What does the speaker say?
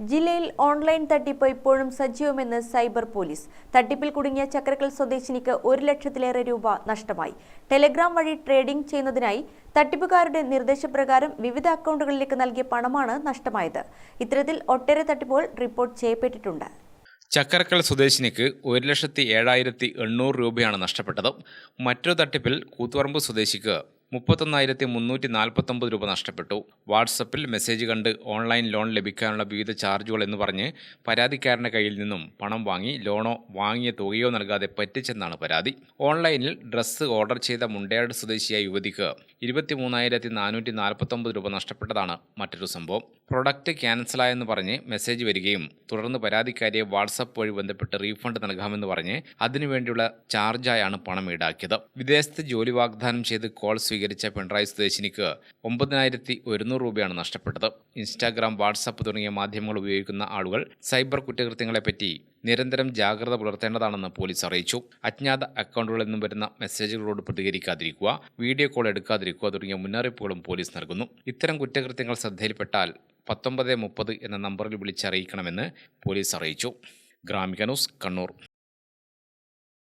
ജില്ലയിൽ ഓൺലൈൻ തട്ടിപ്പ് ഇപ്പോഴും സജീവമെന്ന് സൈബർ പോലീസ്. തട്ടിപ്പിൽ കുടുങ്ങിയ ചക്രക്കൽ സ്വദേശിനിക്ക് ഒരു ലക്ഷത്തിലേറെ രൂപ നഷ്ടമായി. ടെലഗ്രാം വഴി ട്രേഡിംഗ് ചെയ്യുന്നതിനായി തട്ടിപ്പുകാരുടെ നിർദ്ദേശപ്രകാരം വിവിധ അക്കൗണ്ടുകളിലേക്ക് നൽകിയ പണമാണ് നഷ്ടമായത്. ഇത്തരത്തിൽ ഒട്ടേറെ തട്ടിപ്പുകൾ റിപ്പോർട്ട് ചെയ്യപ്പെട്ടിട്ടുണ്ട്. ചക്കരക്കൽ സ്വദേശിനിക്ക് ഒരു ലക്ഷത്തി ഏഴായിരത്തി എണ്ണൂറ് രൂപയാണ് നഷ്ടപ്പെട്ടത് മറ്റൊരു തട്ടിപ്പിൽ കൂത്തുപറമ്പ് സ്വദേശിക്ക് മുപ്പത്തൊന്നായിരത്തി മുന്നൂറ്റി നാൽപ്പത്തൊമ്പത് രൂപ നഷ്ടപ്പെട്ടു. വാട്സപ്പിൽ മെസ്സേജ് കണ്ട് ഓൺലൈൻ ലോൺ ലഭിക്കാനുള്ള വിവിധ ചാർജുകൾ എന്ന് പറഞ്ഞ് പരാതിക്കാരന്റെ കയ്യിൽ നിന്നും പണം വാങ്ങി ലോണോ വാങ്ങിയ തുകയോ നൽകാതെ പറ്റിച്ചെന്നാണ് പരാതി. ഓൺലൈനിൽ ഡ്രസ്സ് ഓർഡർ ചെയ്ത മുണ്ടയാട് സ്വദേശിയായ യുവതിക്ക് ഇരുപത്തി മൂന്നായിരത്തി നാനൂറ്റി നാൽപ്പത്തൊമ്പത് രൂപ നഷ്ടപ്പെട്ടതാണ് മറ്റൊരു സംഭവം. പ്രൊഡക്റ്റ് ക്യാൻസലായെന്ന് പറഞ്ഞ് മെസ്സേജ് വരികയും തുടർന്ന് പരാതിക്കാരിയെ വാട്സപ്പ് വഴി ബന്ധപ്പെട്ട് റീഫണ്ട് നൽകാമെന്ന് പറഞ്ഞ് അതിനുവേണ്ടിയുള്ള ചാർജായാണ് പണം ഈടാക്കിയത്. വിദേശത്ത് ജോലി വാഗ്ദാനം ചെയ്ത് കോൾ സ്വീകരിച്ച പിണറായി സ്വദേശിനിക്ക് ഒമ്പതിനായിരത്തി ഒരുന്നൂറ് രൂപയാണ് നഷ്ടപ്പെട്ടത്. ഇൻസ്റ്റാഗ്രാം വാട്സപ്പ് തുടങ്ങിയ മാധ്യമങ്ങൾ ഉപയോഗിക്കുന്ന ആളുകൾ സൈബർ കുറ്റകൃത്യങ്ങളെപ്പറ്റി നിരന്തരം ജാഗ്രത പുലർത്തേണ്ടതാണെന്ന് പോലീസ് അറിയിച്ചു. അജ്ഞാത അക്കൗണ്ടുകളിൽ നിന്നും വരുന്ന മെസ്സേജുകളോട് പ്രതികരിക്കാതിരിക്കുക വീഡിയോ കോൾ എടുക്കാതിരിക്കുക തുടങ്ങിയ മുന്നറിയിപ്പുകളും പോലീസ് നൽകുന്നു. ഇത്തരം കുറ്റകൃത്യങ്ങൾ ശ്രദ്ധയിൽപ്പെട്ടാൽ പത്തൊമ്പത് മുപ്പത് എന്ന നമ്പറിൽ വിളിച്ചറിയിക്കണമെന്ന് പോലീസ് അറിയിച്ചു. ഗ്രാമിക ന്യൂസ് കണ്ണൂർ.